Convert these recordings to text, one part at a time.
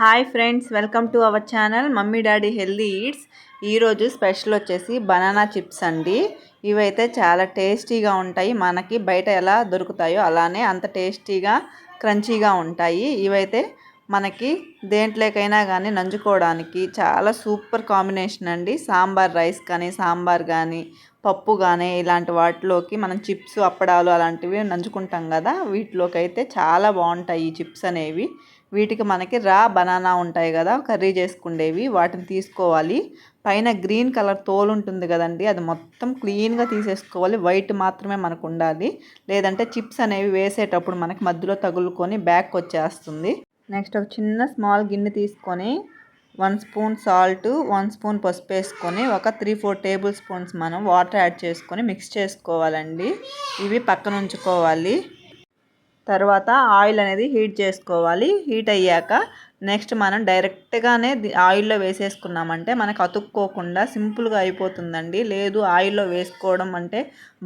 Hi friends welcome to our channel mummy daddy healthy eats ఈరోజు special వచ్చేసి banana chips అండి. ఇవైతే చాలా టేస్టీగా ఉంటాయి. మనకి బయట ఎలా దొరుకుతాయో అలానే అంత టేస్టీగా క్రంచీగా ఉంటాయి. ఇవైతే మనకి దేంట్లోకైనా కానీ నంజుకోవడానికి చాలా సూపర్ కాంబినేషన్ అండి. సాంబార్ రైస్ కానీ సాంబార్ కానీ పప్పు కానీ ఇలాంటి వాటిలోకి మనం చిప్స్ అప్పడాలు అలాంటివి నంచుకుంటాం కదా వీటిలోకి అయితే చాలా బాగుంటాయి ఈ చిప్స్ అనేవి. వీటికి మనకి రా బనానా ఉంటాయి కదా కర్రీ చేసుకుండేవి వాటిని తీసుకోవాలి. పైన గ్రీన్ కలర్ తోలు ఉంటుంది కదండి అది మొత్తం క్లీన్గా తీసేసుకోవాలి. వైట్ మాత్రమే మనకు ఉండాలి. లేదంటే చిప్స్ అనేవి వేసేటప్పుడు మనకి మధ్యలో తగులుకొని బ్యాక్ వచ్చేస్తుంది. నెక్స్ట్ ఒక చిన్న స్మాల్ గిన్నె తీసుకొని one spoon salt one spoon పసుపు వేసుకొని ఒక త్రీ ఫోర్ టేబుల్ స్పూన్స్ మనం వాటర్ యాడ్ చేసుకొని మిక్స్ చేసుకోవాలండి. ఇవి పక్కన ఉంచుకోవాలి. తర్వాత ఆయిల్ అనేది హీట్ చేసుకోవాలి. హీట్ అయ్యాక నెక్స్ట్ మనం డైరెక్ట్గానే ఆయిల్లో వేసేసుకున్నామంటే మనకు అతుక్కోకుండా సింపుల్గా అయిపోతుందండి. లేదు ఆయిల్లో వేసుకోవడం అంటే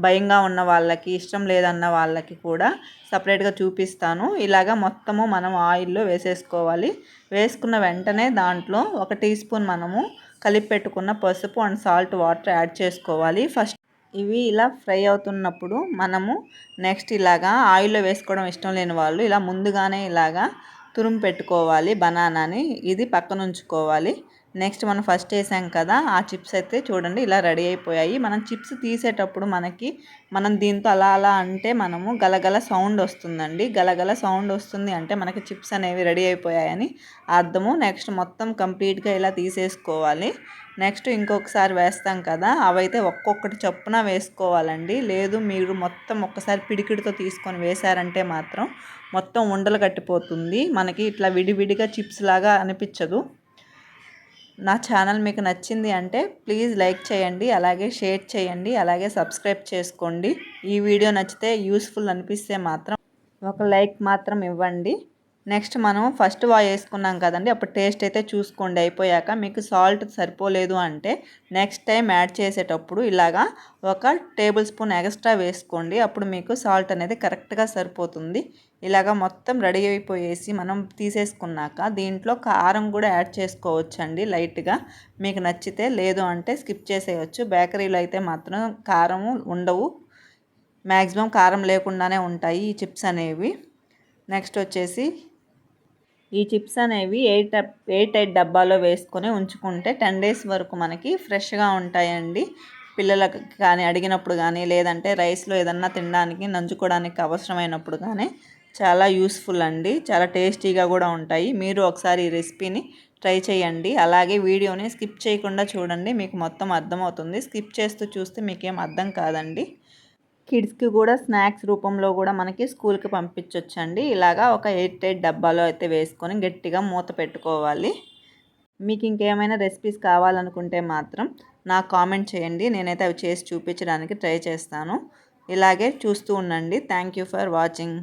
భయంగా ఉన్న వాళ్ళకి ఇష్టం లేదన్న వాళ్ళకి కూడా సపరేట్గా చూపిస్తాను. ఇలాగ మొత్తము మనం ఆయిల్లో వేసేసుకోవాలి. వేసుకున్న వెంటనే దాంట్లో ఒక టీ స్పూన్ మనము కలిపి పెట్టుకున్న పసుపు అండ్ సాల్ట్ వాటర్ యాడ్ చేసుకోవాలి. ఫస్ట్ ఇవి ఇలా ఫ్రై అవుతున్నప్పుడు మనము నెక్స్ట్ ఇలాగా ఆయిల్లో వేసుకోవడం ఇష్టం లేని వాళ్ళు ఇలా ముందుగానే ఇలాగా తురుము పెట్టుకోవాలి బనానాని ఇది పక్కన ఉంచుకోవాలి నెక్స్ట్ మనం ఫస్ట్ వేసాం కదా ఆ చిప్స్ అయితే చూడండి ఇలా రెడీ అయిపోయాయి. మనం చిప్స్ తీసేటప్పుడు మనకి మనం దీంతో అలా అలా అంటే మనము గలగల సౌండ్ వస్తుందండి. గలగల సౌండ్ వస్తుంది అంటే మనకి చిప్స్ అనేవి రెడీ అయిపోయాయని అర్థము. నెక్స్ట్ మొత్తం కంప్లీట్గా ఇలా తీసేసుకోవాలి. నెక్స్ట్ ఇంకొకసారి వేస్తాం కదా అవైతే ఒక్కొక్కటి చొప్పున వేసుకోవాలండి. లేదు మీరు మొత్తం ఒక్కసారి పిడికిడితో తీసుకొని వేశారంటే మాత్రం మొత్తం ఉండలు కట్టిపోతుంది. మనకి ఇట్లా విడివిడిగా చిప్స్ లాగా అనిపించదు. నా ఛానల్ మీకు నచ్చింది అంటే ప్లీజ్ లైక్ చేయండి అలాగే షేర్ చేయండి అలాగే సబ్స్క్రైబ్ చేసుకోండి. ఈ వీడియో నచ్చితే యూస్ఫుల్ అనిపిస్తే మాత్రం ఒక లైక్ మాత్రం ఇవ్వండి. నెక్స్ట్ మనం ఫస్ట్ వా వేసుకున్నాం కదండి. అప్పుడు టేస్ట్ అయితే చూసుకోండి. అయిపోయాక మీకు సాల్ట్ సరిపోలేదు అంటే నెక్స్ట్ టైం యాడ్ చేసేటప్పుడు ఇలాగా ఒక టేబుల్ స్పూన్ ఎక్స్ట్రా వేసుకోండి. అప్పుడు మీకు సాల్ట్ అనేది కరెక్ట్గా సరిపోతుంది. ఇలాగా మొత్తం రెడీ అయిపోయేసి మనం తీసేసుకున్నాక దీంట్లో కారం కూడా యాడ్ చేసుకోవచ్చు అండి లైట్గా. మీకు నచ్చితే లేదు అంటే స్కిప్ చేసేయచ్చు. బేకరీలో అయితే మాత్రం కారం ఉండవు. మ్యాక్సిమం కారం లేకుండానే ఉంటాయి ఈ చిప్స్ అనేవి. నెక్స్ట్ వచ్చేసి ఈ చిప్స్ అనేవి ఎయిట్ ఎయిట్ ఎయిట్ డబ్బాలో వేసుకొని ఉంచుకుంటే టెన్ డేస్ వరకు మనకి ఫ్రెష్గా ఉంటాయండి. పిల్లలకు కానీ అడిగినప్పుడు కానీ లేదంటే రైస్లో ఏదన్నా తినడానికి నంచుకోవడానికి అవసరమైనప్పుడు కానీ చాలా యూస్ఫుల్ అండి. చాలా టేస్టీగా కూడా ఉంటాయి. మీరు ఒకసారి ఈ రెసిపీని ట్రై చేయండి. అలాగే వీడియోని స్కిప్ చేయకుండా చూడండి. మీకు మొత్తం అర్థమవుతుంది. స్కిప్ చేస్తూ చూస్తే మీకేం అర్థం కాదండి. కిడ్స్కి కూడా స్నాక్స్ రూపంలో కూడా మనకి స్కూల్కి పంపించవచ్చండి ఇలాగా ఒక ఎయిట్ ఎయిట్ డబ్బాలో అయితే వేసుకొని గట్టిగా మూత పెట్టుకోవాలి. మీకు ఇంకేమైనా రెసిపీస్ కావాలనుకుంటే మాత్రం నాకు కామెంట్ చేయండి. నేనైతే అవి చేసి చూపించడానికి ట్రై చేస్తాను. ఇలాగే చూస్తూ ఉండండి. Thank you for watching.